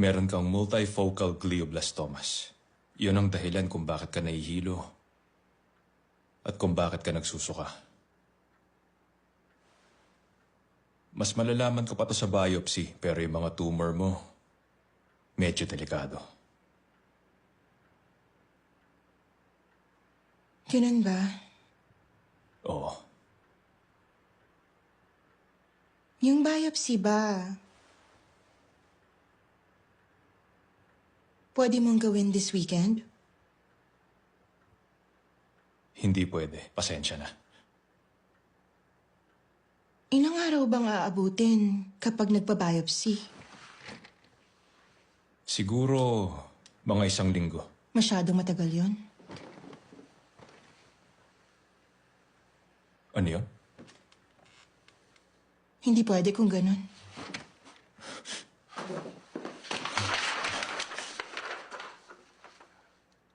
Meron kang multifocal glioblastomas. Yun ang dahilan kung bakit ka nahihilo at kung bakit ka nagsusuka. Mas malalaman ko pa to sa biopsy, pero yung mga tumor mo, medyo delikado. Ganun ba? Oo. Yung biopsy ba? Pwede mong gawin this weekend? Hindi pwede. Pasensya na. Ilang araw bang aabutin kapag nagpa-biopsy? Siguro mga isang linggo. Masyadong matagal yon. Ano yun? Hindi pwede kung ganun.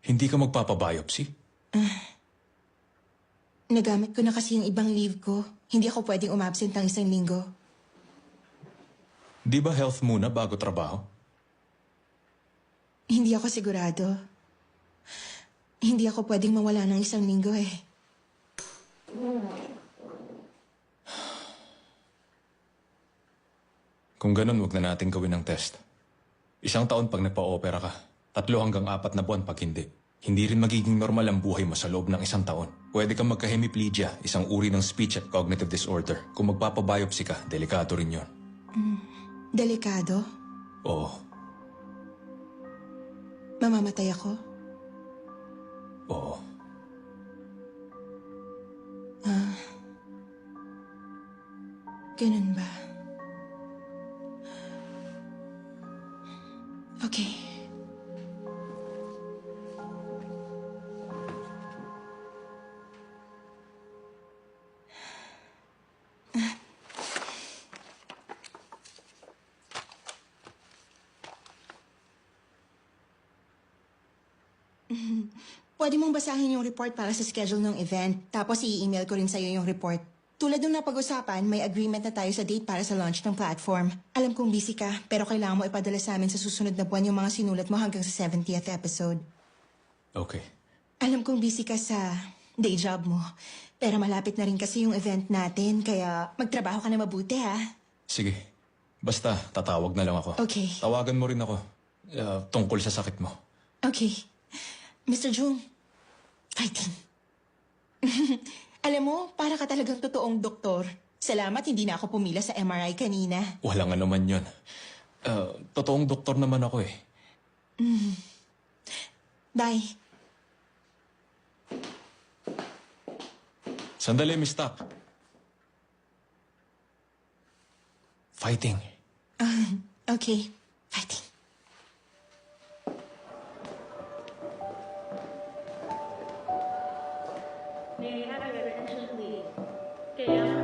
Hindi ka magpapabiopsy? Nagamit ko na kasi yung ibang leave ko. Hindi ako pwedeng umabsent ng isang linggo. Di ba health muna bago trabaho? Hindi ako sigurado. Hindi ako pwedeng mawala ng isang linggo eh. Kung ganun, wag na natin gawin ng test. Isang taon pag nagpa-opera ka. Tatlo hanggang apat na buwan pag hindi. Hindi rin magiging normal ang buhay mo sa loob ng isang taon. Pwede kang magka-hemiplegia, isang uri ng speech at cognitive disorder. Kung magpapabiopsy ka, delikado rin yon. Delikado. Oo, Mamamatay ako. oo. Ganun ba? Pwede mong basahin yung report para sa schedule ng event, tapos i-email ko rin sa'yo yung report. Tulad ng napag-usapan, may agreement na tayo sa date para sa launch ng platform. Alam kong busy ka, pero kailangan mo ipadala sa amin sa susunod na buwan yung mga sinulat mo hanggang sa 70th episode. Okay. Alam kong busy ka sa day job mo, pero malapit na rin kasi yung event natin, kaya magtrabaho ka na mabuti ha. Sige. Basta, tatawag na lang ako. Okay. Tawagan mo rin ako. uh, tungkol sa sakit mo. Okay. Mr. Jung, fighting. Alam mo, para ka talagang totoong doktor. Salamat hindi na ako pumila sa MRI kanina. Walang ano man yun. Uh, totoong doktor naman ako eh. Bye. Sandali, Miss Tak. Fighting. Okay, fighting. Residential League. Okay,